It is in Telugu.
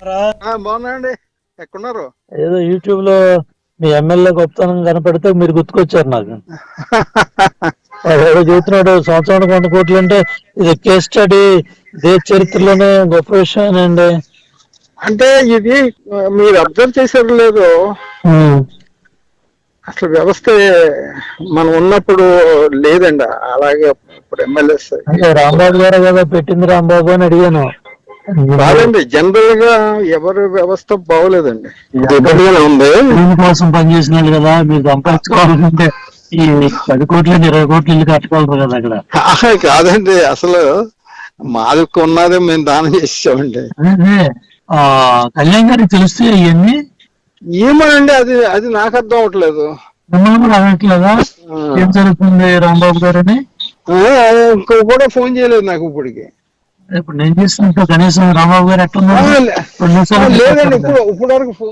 ఆ, బాగున్నాయండి ఎక్కడున్నారు? ఏదో యూట్యూబ్లో మీ ఎమ్మెల్యే గొప్పతనం కనపడితే మీరు గుర్తుకొచ్చారు నాకు. చూస్తున్నాడు సంవత్సరానికి వంద కోట్లు అంటే ఇది కేస్ స్టడీ దేశ చరిత్రలోనే గొప్ప విషయమేనండి అంటే ఇది మీరు అబ్జర్వ్ చేశారు లేదు. అసలు వ్యవస్థ మనం ఉన్నప్పుడు లేదండి. అలాగే ఇప్పుడు ఎమ్మెల్యేస్ అంటే రాంబాబు గారు కదా పెట్టింది రాంబాబు అని అడిగాను. కాదండి జనరల్గా ఎవరి వ్యవస్థ బాగోలేదండి. ఉంది. దీని కోసం పనిచేసిన వాళ్ళు కదా మీరు సంపాదించుకోవాలంటే ఈ పది కోట్లు ఇరవై కోట్లు ఇల్లు కట్టుకోవాలి కదా అక్కడ. కాదండి అసలు మాది ఉన్నదే మేము దానం చేసామండి కళ్యాణ్ గారికి తెలిస్తే ఇవన్నీ? ఏమోనండి అది అది నాకు అర్థం అవట్లేదు మిమ్మల్ని కూడా అడగట్లేదా? ఏం జరుగుతుంది రాంబాబు గారని? ఇంకో కూడా ఫోన్ చేయలేదు నాకు ఇప్పటికి. ఇప్పుడు నేను చేసినట్టు కనీసం రాంబాబు గారు ఆ, ఎట్టున్నారు లే- రెండు ఆ, నిమిషాలు లేదండి ఇప్పుడు ఇప్పుడు వరకు